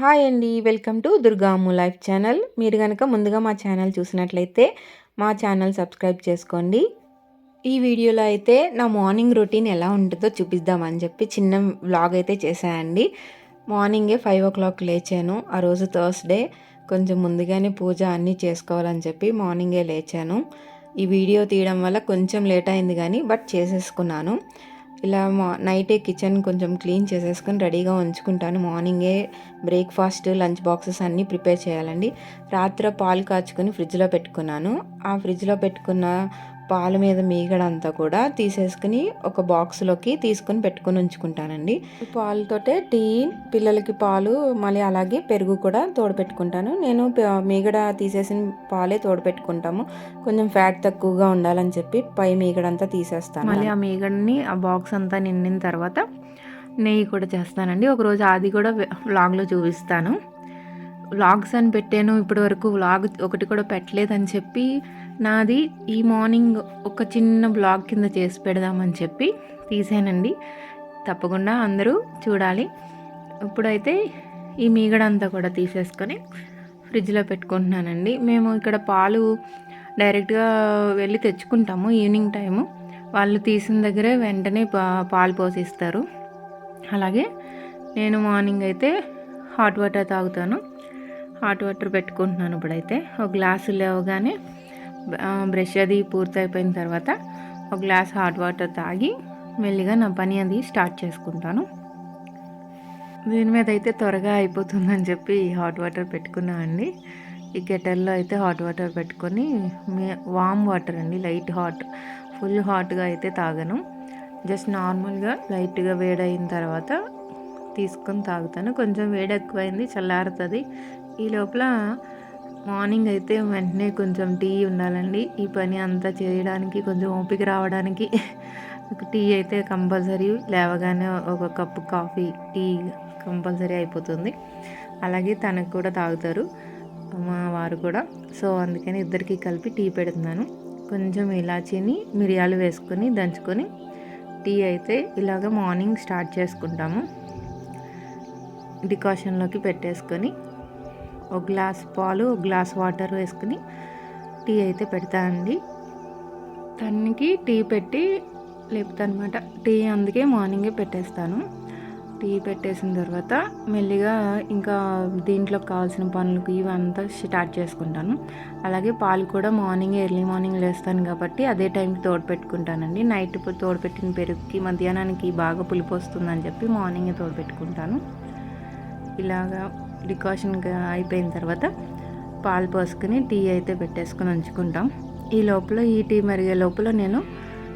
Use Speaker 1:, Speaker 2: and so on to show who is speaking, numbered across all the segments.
Speaker 1: Hi అండి welcome to దుర్గాము life channel. మీరు కనుక ముందుగా మా ఛానల్ చూసినట్లయితే మా ఛానల్ సబ్స్క్రైబ్ చేసుకోండి. ఈ వీడియోలో అయితే నా మార్నింగ్ రొటీన్ ఎలా ఉంటుందో చూపిద్దామని చెప్పి చిన్న వ్లాగ్ అయితే చేశానండి మార్నింగే ఫైవ్ ఓ క్లాక్ లేచాను. ఆ రోజు థర్స్డే. కొంచెం ముందుగానే పూజ అన్నీ చేసుకోవాలని చెప్పి మార్నింగే లేచాను. ఈ వీడియో తీయడం వల్ల కొంచెం లేట్ అయింది కానీ బట్ చేసేసుకున్నాను. ఇలా మా నైటే కిచెన్ కొంచెం క్లీన్ చేసేసుకొని రెడీగా ఉంచుకుంటాను. మార్నింగే బ్రేక్ఫాస్ట్ లంచ్ బాక్సెస్ అన్నీ ప్రిపేర్ చేయాలండి. రాత్రి పాలు కాచుకొని ఫ్రిడ్జ్లో పెట్టుకున్నాను. ఆ ఫ్రిడ్జ్లో పెట్టుకున్న పాల మీద మీగడంతా కూడా తీసేసుకుని ఒక బాక్స్లోకి తీసుకుని పెట్టుకుని ఉంచుకుంటానండి. పాలతోటే టీ పిల్లలకి పాలు మళ్ళీ అలాగే పెరుగు కూడా తోడపెట్టుకుంటాను. నేను మీగడ తీసేసిన పాలే తోడపెట్టుకుంటాము. కొంచెం ఫ్యాట్ తక్కువగా ఉండాలని చెప్పి పై మీగడంతా తీసేస్తాను.
Speaker 2: మళ్ళీ ఆ మీగడని ఆ బాక్స్ అంతా నిండిన తర్వాత నెయ్యి కూడా చేస్తానండి. ఒకరోజు అది కూడా వ్లాగ్లో చూపిస్తాను. వ్లాగ్స్ అని పెట్టాను ఇప్పటి వరకు వ్లాగ్ ఒకటి కూడా పెట్టలేదని చెప్పి నాది ఈ మార్నింగ్ ఒక చిన్న బ్లాగ్ కింద చేసి పెడదామని చెప్పి తీసానండి. తప్పకుండా అందరూ చూడాలి. ఇప్పుడైతే ఈ మీగడంతా కూడా తీసేసుకొని ఫ్రిడ్జ్లో పెట్టుకుంటున్నానండి. మేము ఇక్కడ పాలు డైరెక్ట్గా వెళ్ళి తెచ్చుకుంటాము ఈవినింగ్ టైము. వాళ్ళు తీసిన దగ్గరే వెంటనే పాలు పోసిస్తారు. అలాగే నేను మార్నింగ్ అయితే హాట్ వాటర్ తాగుతాను. హాట్ వాటర్ పెట్టుకుంటున్నాను ఇప్పుడైతే. ఒక గ్లాసు లేవగానే బ్రష్ అది పూర్తయిపోయిన తర్వాత ఒక గ్లాస్ హాట్ వాటర్ తాగి మెల్లిగా నా పని అది స్టార్ట్ చేసుకుంటాను. దీని మీద అయితే త్వరగా అయిపోతుందని చెప్పి హాట్ వాటర్ పెట్టుకున్నా అండి. ఈ కెటల్లో అయితే హాట్ వాటర్ పెట్టుకొని వామ్ వాటర్ అండి లైట్ హాట్ ఫుల్ హాట్గా అయితే తాగను. జస్ట్ నార్మల్గా లైట్గా వేడైన తర్వాత తీసుకొని తాగుతాను. కొంచెం వేడి ఎక్కువైంది చల్లారుతుంది. ఈ లోపల మార్నింగ్ అయితే వెంటనే కొంచెం టీ ఉండాలండి. ఈ పని అంతా చేయడానికి కొంచెం ఓపిక రావడానికి. టీ అయితే కంపల్సరీ లేవగానే ఒక కప్పు కాఫీ టీ కంపల్సరీ అయిపోతుంది. అలాగే తనకు కూడా తాగుతారు మా వారు కూడా. సో అందుకని ఇద్దరికి కలిపి టీ పెడుతున్నాను. కొంచెం ఇలాచీని మిరియాలు వేసుకొని దంచుకొని టీ అయితే ఇలాగ మార్నింగ్ స్టార్ట్ చేసుకుంటాము. డికాషన్లోకి పెట్టేసుకొని ఒక గ్లాస్ పాలు ఒక గ్లాస్ వాటర్ వేసుకుని టీ అయితే పెడతానండి తనకి టీ పెట్టి లేపుతానమాట టీ అందుకే మార్నింగే పెట్టేస్తాను. టీ పెట్టేసిన తర్వాత మెల్లిగా ఇంకా దీంట్లో కావాల్సిన పనులకు ఇవంతా స్టార్ట్ చేసుకుంటాను. అలాగే పాలు కూడా మార్నింగ్ ఎర్లీ మార్నింగ్ లేస్తాను కాబట్టి అదే టైంకి తోడు పెట్టుకుంటానండి. నైట్ తోడు పెట్టిన పెరుగుకి మధ్యాహ్నానికి బాగా పులిపి వస్తుందని చెప్పి మార్నింగే తోడు పెట్టుకుంటాను. ఇలాగా డికాషన్ అయిపోయిన తర్వాత పాలు పోసుకొని టీ అయితే పెట్టేసుకొని ఉంచుకుంటాం. ఈ లోపల ఈ టీ మరిగే లోపల నేను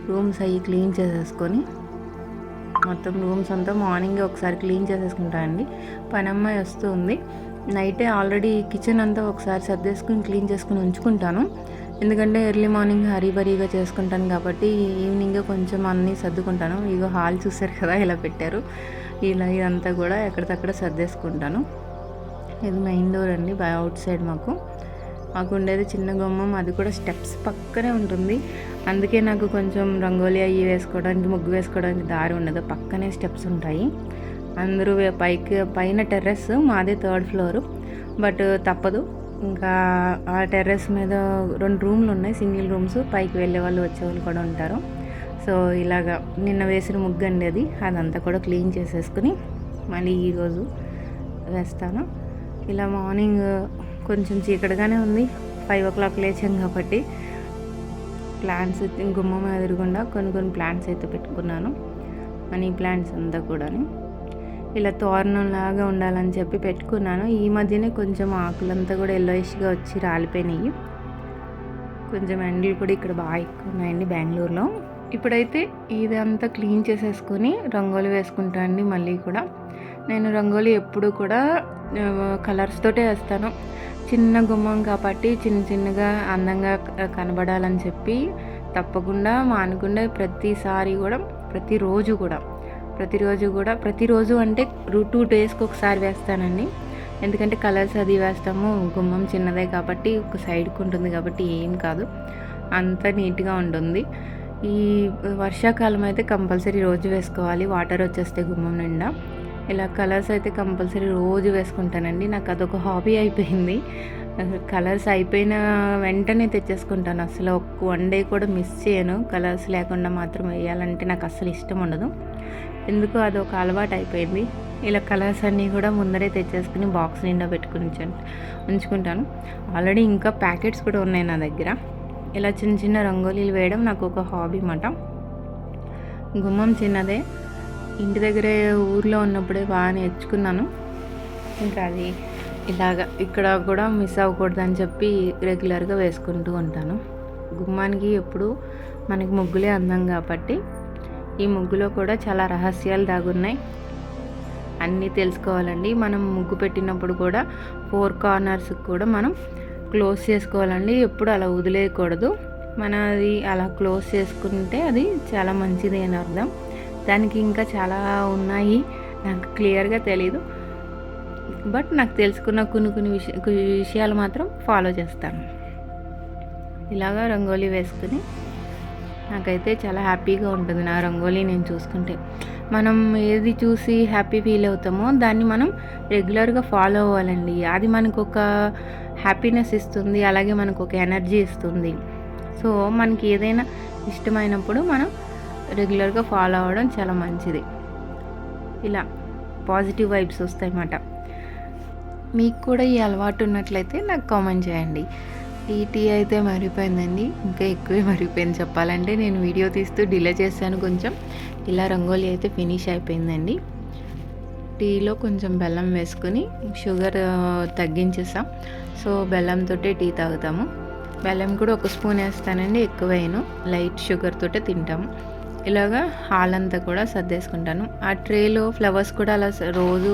Speaker 2: రూమ్స్ అవి క్లీన్ చేసేసుకొని మొత్తం రూమ్స్ అంతా మార్నింగ్ ఒకసారి క్లీన్ చేసేసుకుంటాను అండి. పని వస్తుంది నైటే ఆల్రెడీ కిచెన్ అంతా ఒకసారి సర్దేసుకుని క్లీన్ చేసుకుని ఉంచుకుంటాను. ఎందుకంటే ఎర్లీ మార్నింగ్ హరీబరీగా చేసుకుంటాను కాబట్టి ఈవినింగ్ కొంచెం అన్నీ సర్దుకుంటాను. ఇగో హాల్ చూసారు కదా ఇలా పెట్టారు. ఇలా ఇదంతా కూడా ఎక్కడికక్కడ సర్దేసుకుంటాను. ఇది మెయిన్ డోర్ అండి బై అవుట్ సైడ్ మాకు. మాకు ఉండేది చిన్న గుమ్మం అది కూడా స్టెప్స్ పక్కనే ఉంటుంది. అందుకే నాకు కొంచెం రంగోలీ అయ్యి వేసుకోవడానికి ముగ్గు వేసుకోవడానికి దారి ఉండదు. పక్కనే స్టెప్స్ ఉంటాయి. అందరూ పైకి పైన టెర్రస్ మాదే థర్డ్ ఫ్లోర్. బట్ తప్పదు. ఇంకా ఆ టెర్రస్ మీద రెండు రూమ్లు ఉన్నాయి సింగిల్ రూమ్స్. పైకి వెళ్ళే వాళ్ళు వచ్చేవాళ్ళు కూడా ఉంటారు. సో ఇలాగా నిన్న వేసిన ముగ్గు అండి అది. అదంతా కూడా క్లీన్ చేసేసుకుని మళ్ళీ ఈరోజు వేస్తాను. ఇలా మార్నింగ్ కొంచెం చీకటిగానే ఉంది. ఫైవ్ ఓ క్లాక్ లేచాం కాబట్టి ప్లాంట్స్ గుమ్మం ఎదురుగుండా కొన్ని కొన్ని ప్లాంట్స్ అయితే పెట్టుకున్నాను. మనీ ప్లాంట్స్ అంతా కూడా ఇలా తోరణం లాగా ఉండాలని చెప్పి పెట్టుకున్నాను. ఈ మధ్యనే కొంచెం ఆకులంతా కూడా ఎల్లోయిష్గా వచ్చి రాలిపోయినాయి. కొంచెం ఎండలు కూడా ఇక్కడ బాగా ఎక్కువ ఉన్నాయండి బెంగళూరులో. ఇప్పుడైతే ఇదంతా క్లీన్ చేసేసుకొని రంగోలి వేసుకుంటాను అండి మళ్ళీ కూడా. నేను రంగోలి ఎప్పుడు కూడా కలర్స్ తోటే వేస్తాను. చిన్న గుమ్మం కాబట్టి చిన్న చిన్నగా అందంగా కనబడాలని చెప్పి తప్పకుండా మానకుండా ప్రతిసారి కూడా ప్రతిరోజు కూడా ప్రతిరోజు కూడా ప్రతిరోజు అంటే టూ డేస్కి ఒకసారి వేస్తానండి. ఎందుకంటే కలర్స్ అది వేస్తాము గుమ్మం చిన్నదే కాబట్టి ఒక సైడ్కి ఉంటుంది కాబట్టి ఏం కాదు. అంత నీట్గా ఉంటుంది. ఈ వర్షాకాలం అయితే కంపల్సరీ రోజు వేసుకోవాలి. వాటర్ వచ్చేస్తే గుమ్మం నిండా. ఇలా కలర్స్ అయితే కంపల్సరీ రోజు వేసుకుంటానండి. నాకు అదొక హాబీ అయిపోయింది. కలర్స్ అయిపోయిన వెంటనే తెచ్చేసుకుంటాను. అసలు ఒక్క వన్ డే కూడా మిస్ చేయను. కలర్స్ లేకుండా మాత్రం వేయాలంటే నాకు అసలు ఇష్టం ఉండదు. ఎందుకు అదొక అలవాటు అయిపోయింది. ఇలా కలర్స్ అన్నీ కూడా ముందరే తెచ్చేసుకుని బాక్స్ నిండా పెట్టుకుని ఉంచుకుంటాను. ఆల్రెడీ ఇంకా ప్యాకెట్స్ కూడా ఉన్నాయి నా దగ్గర. ఇలా చిన్న చిన్న రంగోలీలు వేయడం నాకు ఒక హాబీ అన్నమాట. గుమ్మం చిన్నదే. ఇంటి దగ్గరే ఊర్లో ఉన్నప్పుడే బాగా నేర్చుకున్నాను. ఇంకా అది ఇలాగ ఇక్కడ కూడా మిస్ అవ్వకూడదని చెప్పి రెగ్యులర్గా వేసుకుంటూ ఉంటాను. గుమ్మానికి ఎప్పుడు మనకి ముగ్గులే అందం కాబట్టి ఈ ముగ్గులో కూడా చాలా రహస్యాలు దాగున్నాయి. అన్నీ తెలుసుకోవాలండి. మనం ముగ్గు పెట్టినప్పుడు కూడా ఫోర్ కార్నర్స్ కూడా మనం క్లోజ్ చేసుకోవాలండి. ఎప్పుడు అలా వదిలేయకూడదు. మన అది అలా క్లోజ్ చేసుకుంటే అది చాలా మంచిది అని అర్థం. దానికి ఇంకా చాలా ఉన్నాయి. నాకు క్లియర్గా తెలీదు. బట్ నాకు తెలుసుకున్న కొన్ని కొన్ని విషయ విషయాలు మాత్రం ఫాలో చేస్తాను. ఇలాగా రంగోలీ వేసుకుని నాకైతే చాలా హ్యాపీగా ఉంటుంది నా రంగోలీ నేను చూసుకుంటే. మనం ఏది చూసి హ్యాపీ ఫీల్ అవుతామో దాన్ని మనం రెగ్యులర్గా ఫాలో అవ్వాలండి. అది మనకు ఒక హ్యాపీనెస్ ఇస్తుంది అలాగే మనకు ఒక ఎనర్జీ ఇస్తుంది. సో మనకి ఏదైనా ఇష్టమైనప్పుడు మనం రెగ్యులర్గా ఫాలో అవ్వడం చాలా మంచిది. ఇలా పాజిటివ్ వైబ్స్ వస్తాయి అన్నమాట మీకు కూడా ఈ అలవాటు ఉన్నట్లయితే నాకు కామెంట్ చేయండి. ఈ టీ అయితే మరిపోయిందండి. ఇంకా ఎక్కువే మరిపోయింది చెప్పాలంటే. నేను వీడియో తీస్తూ డిలే చేశాను కొంచెం. ఇలా రంగోలీ అయితే ఫినిష్ అయిపోయిందండి. టీలో కొంచెం బెల్లం వేసుకుని షుగర్ తగ్గించేసాం. సో బెల్లంతో టీ తాగుతాము. బెల్లం కూడా ఒక స్పూన్ వేస్తానండి. ఎక్కువ లైట్ షుగర్ తోటే తింటాము. ఇలాగా హాల్ అంతా కూడా సర్దేసుకుంటాను. ఆ ట్రేలో ఫ్లవర్స్ కూడా అలా రోజు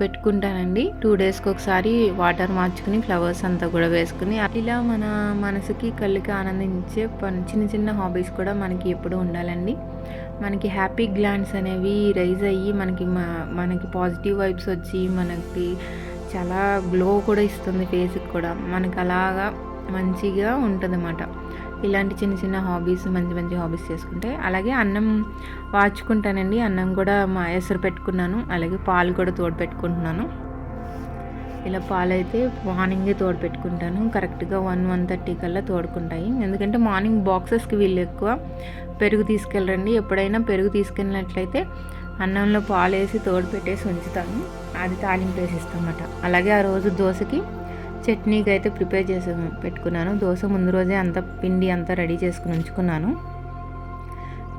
Speaker 2: పెట్టుకుంటానండి. టూ డేస్కి ఒకసారి వాటర్ మార్చుకుని ఫ్లవర్స్ అంతా కూడా వేసుకుని ఇలా మన మనసుకి కళ్ళకి ఆనందించే పని చిన్న చిన్న హాబీస్ కూడా మనకి ఎప్పుడు ఉండాలండి. మనకి హ్యాపీ గ్లాండ్స్ అనేవి రైజ్ అయ్యి మనకి మనకి పాజిటివ్ వైబ్స్ వచ్చి మనకి చాలా గ్లో కూడా ఇస్తుంది ఫేస్కి కూడా. మనకి అలాగా మంచిగా ఉంటుంది అన్నమాట ఇలాంటి చిన్న చిన్న హాబీస్ మంచి మంచి హాబీస్ చేసుకుంటే అలాగే అన్నం వాచుకుంటానండి. అన్నం కూడా మా ఎసరు పెట్టుకున్నాను. అలాగే పాలు కూడా తోడు పెట్టుకుంటున్నాను. ఇలా పాలు అయితే మార్నింగే తోడు పెట్టుకుంటాను. కరెక్ట్గా వన్ వన్ థర్టీ కల్లా తోడుకుంటాయి. ఎందుకంటే మార్నింగ్ బాక్సెస్కి వీళ్ళు ఎక్కువ పెరుగు తీసుకెళ్ళరండి. ఎప్పుడైనా పెరుగు తీసుకెళ్ళినట్లయితే అన్నంలో పాలు వేసి తోడు పెట్టేసి ఉంచుతాను. అది తాలింపు వేసిస్తామన్నమాట. అలాగే ఆ రోజు దోశకి చట్నీకి అయితే ప్రిపేర్ చేసి పెట్టుకున్నాను. దోశ ముందు రోజే అంత పిండి అంతా రెడీ చేసుకుని ఉంచుకున్నాను.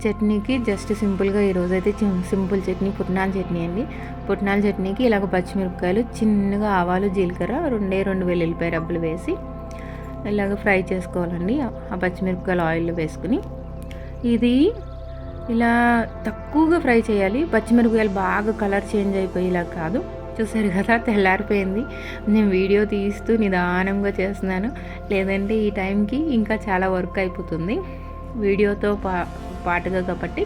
Speaker 2: చట్నీకి జస్ట్ సింపుల్గా ఈరోజు అయితే సింపుల్ చట్నీ పుట్నాల చట్నీ అండి. పుట్నాల చట్నీకి ఇలాగ పచ్చిమిరపకాయలు చిన్నగా ఆవాలు జీలకర్ర రెండే రెండు వెల్లుల్లిపాయ రబ్బలు వేసి ఇలాగ ఫ్రై చేసుకోవాలండి. ఆ పచ్చిమిరపకాయలు ఆయిల్లో వేసుకుని. ఇది ఇలా తక్కువగా ఫ్రై చేయాలి. పచ్చిమిరపకాయలు బాగా కలర్ చేంజ్ అయిపోయేలా కాదు. చూసారు కదా తెల్లారిపోయింది. నేను వీడియో తీస్తూ నిదానంగా చేస్తున్నాను. లేదంటే ఈ టైంకి ఇంకా చాలా వర్క్ అయిపోతుంది. వీడియోతో పా పాటుగా కాబట్టి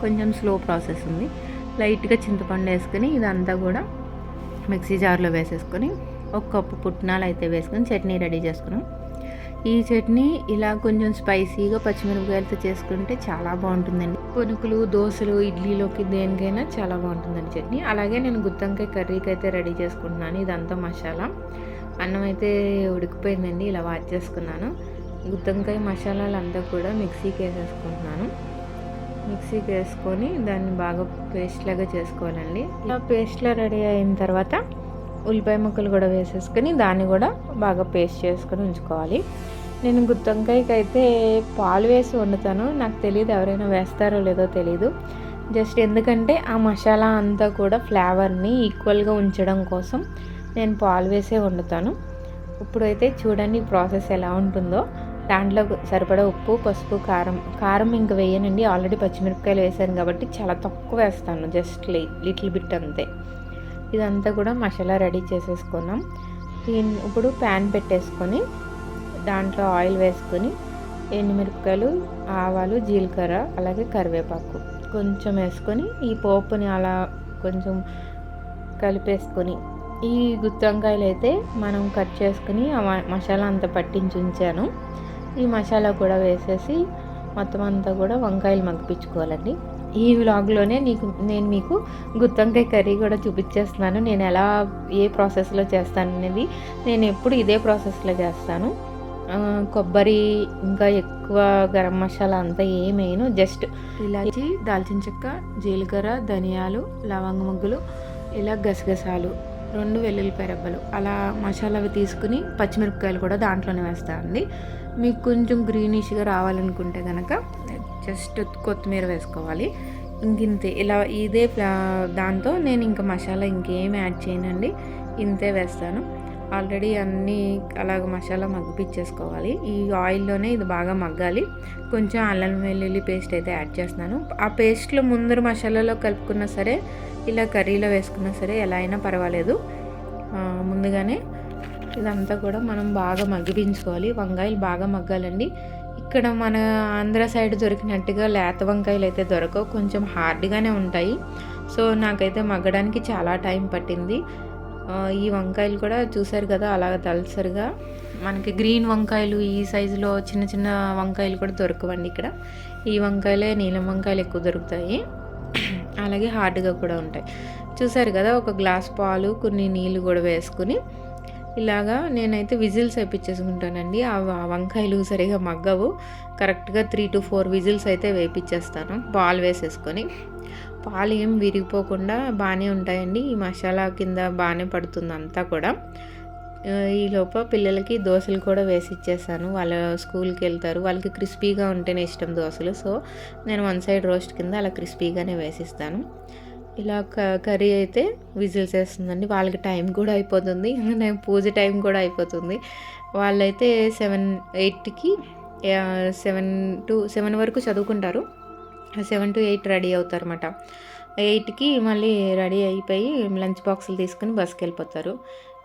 Speaker 2: కొంచెం స్లో ప్రాసెస్ ఉంది. లైట్గా చింతపండు వేసుకుని ఇదంతా కూడా మిక్సీ జార్లో వేసేసుకొని ఒక కప్పు పుట్నాలు అయితే వేసుకొని చట్నీ రెడీ చేసుకున్నాం. ఈ చట్నీ ఇలా కొంచెం స్పైసీగా పచ్చిమిరపకాయలతో చేసుకుంటే చాలా బాగుంటుందండి. పునుకులు దోశలు ఇడ్లీలోకి దేనికైనా చాలా బాగుంటుందండి చట్నీ. అలాగే నేను గుత్తంకాయ కర్రీకి అయితే రెడీ చేసుకుంటున్నాను. ఇదంతా మసాలా. అన్నం అయితే ఉడికిపోయిందండి ఇలా వాచ్ చేసుకున్నాను. గుత్తంకాయ మసాలాలు అంతా కూడా మిక్సీకి వేసేసుకుంటున్నాను. మిక్సీకి వేసుకొని దాన్ని బాగా పేస్ట్ లాగా చేసుకోవాలండి. ఇలా పేస్ట్లా రెడీ అయిన తర్వాత ఉల్లిపాయ ముక్కలు కూడా వేసేసుకొని దాన్ని కూడా బాగా పేస్ట్ చేసుకొని ఉంచుకోవాలి. నేను గుత్తొంకాయకి అయితే పాలు వేసి వండుతాను. నాకు తెలియదు ఎవరైనా వేస్తారో లేదో తెలీదు. జస్ట్ ఎందుకంటే ఆ మసాలా అంతా కూడా ఫ్లేవర్ని ఈక్వల్గా ఉంచడం కోసం నేను పాలు వేసే వండుతాను. ఇప్పుడైతే చూడండి ప్రాసెస్ ఎలా ఉంటుందో. దాంట్లో సరిపడా ఉప్పు పసుపు కారం కారం ఇంకా వేయనండి. ఆల్రెడీ పచ్చిమిరపకాయలు వేసాను కాబట్టి చాలా తక్కువ వేస్తాను. జస్ట్ లిటిల్ బిట్ అంతే. ఇదంతా కూడా మసాలా రెడీ చేసేసుకున్నాం. దీన్ని ఇప్పుడు ప్యాన్ పెట్టేసుకొని దాంట్లో ఆయిల్ వేసుకొని ఎండుమిరపకాయలు ఆవాలు జీలకర్ర అలాగే కరివేపాకు కొంచెం వేసుకొని ఈ పోపుని అలా కొంచెం కలిపేసుకొని ఈ గుత్తి వంకాయలు అయితే మనం కట్ చేసుకుని మసాలా అంతా పట్టించి ఉంచాను ఈ మసాలా కూడా వేసేసి మొత్తం అంతా కూడా వంకాయలు మగ్గిపించుకోవాలండి. ఈ వ్లాగ్లోనే నీకు నేను మీకు గుత్తొంకాయ కర్రీ కూడా చూపించేస్తున్నాను. నేను ఎలా ఏ ప్రాసెస్లో చేస్తాను అనేది నేను ఎప్పుడు ఇదే ప్రాసెస్లో చేస్తాను. కొబ్బరి ఇంకా ఎక్కువ గరం మసాలా అంతా ఏమేను జస్ట్ ఇలాచి దాల్చిన చెక్క జీలకర్ర ధనియాలు లవంగ ముగ్గులు ఇలా గసగసాలు రెండు వెల్లుల్లిపాయ రెబ్బలు. అలా మసాలా అవి తీసుకుని పచ్చిమిరపకాయలు కూడా దాంట్లోనే వేస్తానండి. మీకు కొంచెం గ్రీనిష్గా రావాలనుకుంటే కనుక జస్ట్ కొత్తిమీర వేసుకోవాలి. ఇంకింతే ఇలా ఇదే దాంతో నేను ఇంకా మసాలా ఇంకేం యాడ్ చేయనండి. ఇంతే వేస్తాను. ఆల్రెడీ అన్నీ అలాగ మసాలా మగ్గిపించేసుకోవాలి ఈ ఆయిల్లోనే ఇది బాగా మగ్గాలి. కొంచెం అల్లం వెల్లుల్లి పేస్ట్ అయితే యాడ్ చేస్తున్నాను. ఆ పేస్ట్లో ముందర మసాలాలో కలుపుకున్నా సరే ఇలా కర్రీలో వేసుకున్నా సరే ఎలా అయినా పర్వాలేదు. ముందుగానే ఇదంతా కూడా మనం బాగా మగ్గిపించుకోవాలి. వంకాయలు బాగా మగ్గాలండి. ఇక్కడ మన ఆంధ్ర సైడ్ దొరికినట్టుగా లేత వంకాయలు అయితే దొరకవు. కొంచెం హార్డ్గానే ఉంటాయి. సో నాకైతే మగ్గడానికి చాలా టైం పట్టింది. ఈ వంకాయలు కూడా చూసారు కదా అలాగ దళసరిగా మనకి గ్రీన్ వంకాయలు ఈ సైజులో చిన్న చిన్న వంకాయలు కూడా దొరకవండి ఇక్కడ. ఈ వంకాయలే నీలం వంకాయలు ఎక్కువ దొరుకుతాయి. అలాగే హార్డ్గా కూడా ఉంటాయి. చూసారు కదా ఒక గ్లాస్ పాలు కొన్ని నీళ్ళు కూడా వేసుకుని ఇలాగా నేనైతే విజిల్స్ వేయించేసుకుంటానండి ఆ వంకాయలు సరిగా మగ్గవు. కరెక్ట్గా త్రీ టు ఫోర్ విజిల్స్ అయితే వేపించేస్తాను పాలు వేసేసుకొని. పాలు ఏం విరిగిపోకుండా బాగానే ఉంటాయండి. ఈ మసాలా కింద బాగానే పడుతుంది అంతా కూడా. ఈలోప ఈ పిల్లలకి దోశలు కూడా వేసి ఇచ్చేసాను వాళ్ళ స్కూల్కి వెళ్తారు. వాళ్ళకి క్రిస్పీగా ఉంటేనే ఇష్టం దోశలు. సో నేను వన్ సైడ్ రోస్ట్ కింద అలా క్రిస్పీగానే వేసిస్తాను. ఇలా కర్రీ అయితే విజిల్స్ వేస్తుందండి వాళ్ళకి టైం కూడా అయిపోతుంది. నేను పూజ టైం కూడా అయిపోతుంది. వాళ్ళైతే సెవెన్ ఎయిట్కి సెవెన్ టు సెవెన్ వరకు చదువుకుంటారు. సెవెన్ టు ఎయిట్ రెడీ అవుతారు అనమాట ఎయిట్కి మళ్ళీ రెడీ అయిపోయి లంచ్ బాక్సులు తీసుకుని బస్కి వెళ్ళిపోతారు.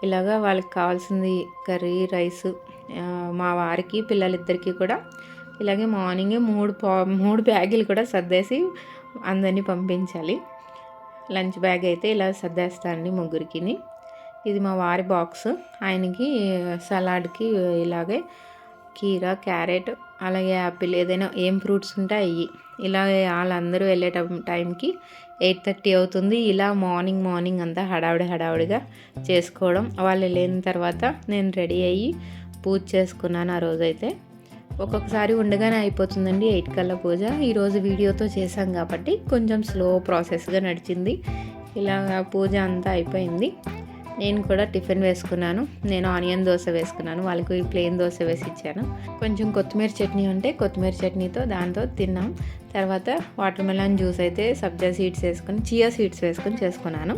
Speaker 2: ఇలాగా వాళ్ళకి కావాల్సింది కర్రీ రైస్ మా వారికి పిల్లలిద్దరికీ కూడా. ఇలాగే మార్నింగే మూడు పా మూడు బ్యాగులు కూడా సర్దేసి అందరినీ పంపించాలి. లంచ్ బ్యాగ్ అయితే ఇలా సర్దేస్తానండి ముగ్గురికి. ఇది మా వారి బాక్స్. ఆయనకి సలాడ్కి ఇలాగే కీర క్యారెట్ అలాగే యాపిల్ ఏదైనా ఏం ఫ్రూట్స్ ఉంటే అవి ఇలా వాళ్ళందరూ వెళ్ళే టైంకి ఎయిట్ థర్టీ అవుతుంది. ఇలా మార్నింగ్ మార్నింగ్ అంతా హడావిడి హడావిడిగా చేసుకోవడం. వాళ్ళు వెళ్ళిన తర్వాత నేను రెడీ అయ్యి పూజ చేసుకున్నాను ఆ రోజైతే. ఒక్కొక్కసారి ఉండగానే అయిపోతుందండి ఎయిట్ కల్లా పూజ. ఈరోజు వీడియోతో చేశాం కాబట్టి కొంచెం స్లో ప్రాసెస్గా నడిచింది. ఇలా పూజ అంతా అయిపోయింది. నేను కూడా టిఫిన్ వేసుకున్నాను. నేను ఆనియన్ దోశ వేసుకున్నాను. వాళ్ళకి ప్లెయిన్ దోశ వేసి ఇచ్చాను. కొంచెం కొత్తిమీర చట్నీ ఉంటే కొత్తిమీర చట్నీతో దాంతో తిన్నాం. తర్వాత వాటర్మెలన్ జ్యూస్ అయితే సబ్జా సీడ్స్ వేసుకొని చియా సీడ్స్ వేసుకొని చేసుకున్నాను.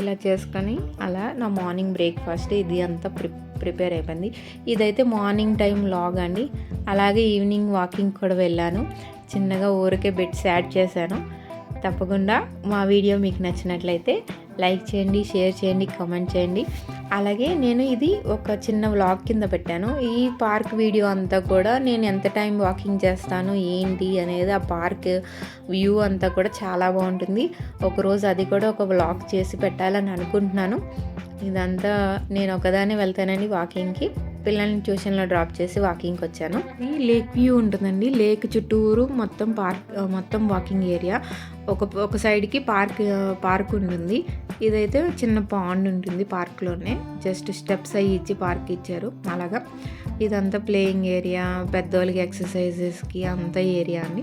Speaker 2: ఇలా చేసుకొని అలా నా మార్నింగ్ బ్రేక్ఫాస్ట్ ఇది అంతా ప్రిప్ ప్రిపేర్ అయిపోయింది. ఇదైతే మార్నింగ్ టైం లాగ్ అండి. అలాగే ఈవినింగ్ వాకింగ్ కూడా వెళ్ళాను. చిన్నగా ఊరికే బెడ్స్ యాడ్ చేశాను. తప్పకుండా మా వీడియో మీకు నచ్చినట్లయితే లైక్ చేయండి షేర్ చేయండి కామెంట్ చేయండి. అలాగే నేను ఇది ఒక చిన్న వ్లాగ్ కింద పెట్టాను. ఈ పార్క్ వీడియో అంతా కూడా నేను ఎంత టైం వాకింగ్ చేస్తాను ఏంటి అనేది ఆ పార్క్ వ్యూ అంతా కూడా చాలా బాగుంటుంది. ఒకరోజు అది కూడా ఒక వ్లాగ్ చేసి పెట్టాలని అనుకుంటున్నాను. ఇదంతా నేను ఒకదాన్ని వెళ్తానండి వాకింగ్కి. పిల్లల్ని ట్యూషన్లో డ్రాప్ చేసి వాకింగ్కి వచ్చాను. లేక్ వ్యూ ఉంటుందండి. లేక్ చుట్టూరు మొత్తం పార్క్ మొత్తం వాకింగ్ ఏరియా. ఒక ఒక సైడ్కి పార్క్ పార్క్ ఉంటుంది. ఇదైతే చిన్న పాండ్ ఉంటుంది పార్క్లోనే. జస్ట్ స్టెప్స్ అయ్యి ఇచ్చి పార్క్ ఇచ్చారు. అలాగా. ఇదంతా ప్లేయింగ్ ఏరియా పెద్దోళ్ళకి ఎక్సర్సైజెస్కి అంత ఏరియా అండి.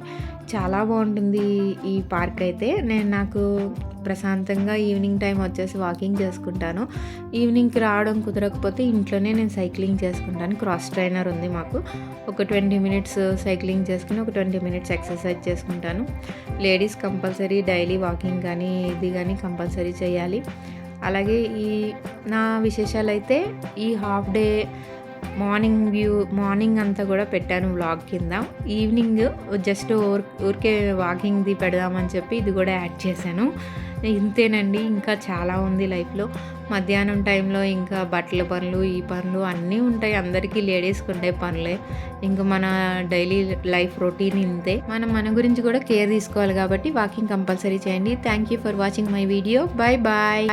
Speaker 2: చాలా బాగుంటుంది ఈ పార్క్ అయితే. నేను నాకు ప్రశాంతంగా ఈవినింగ్ టైం వచ్చేసి వాకింగ్ చేసుకుంటాను. ఈవినింగ్కి రావడం కుదరకపోతే ఇంట్లోనే నేను సైక్లింగ్ చేసుకుంటాను. క్రాస్ ట్రైనర్ ఉంది మాకు. ఒక ట్వంటీ మినిట్స్ సైక్లింగ్ చేసుకుని ఒక ట్వంటీ మినిట్స్ ఎక్సర్సైజ్ చేసుకుంటాను. లేడీస్ కంపల్సరీ డైలీ వాకింగ్ కానీ ఇది కానీ కంపల్సరీ చేయాలి. అలాగే ఈ నా విశేషాలు అయితే ఈ half day morning view morning అంతా కూడా పెట్టాను వ్లాగ్ కింద. ఈవినింగ్ జస్ట్ ఊర్ ఊరికే వాకింగ్ది పెడదామని చెప్పి ఇది కూడా యాడ్ చేశాను. ఇంతేనండి ఇంకా చాలా ఉంది లైఫ్లో. మధ్యాహ్నం టైంలో ఇంకా బట్టల పనులు ఈ పనులు అన్నీ ఉంటాయి. అందరికీ లేడీస్కి ఉండే పనులే. ఇంకా మన డైలీ లైఫ్ రొటీన్ ఇంతే. మనం మన గురించి కూడా కేర్ తీసుకోవాలి కాబట్టి వాకింగ్ కంపల్సరీ చేయండి. Thank you for watching my video. Bye bye.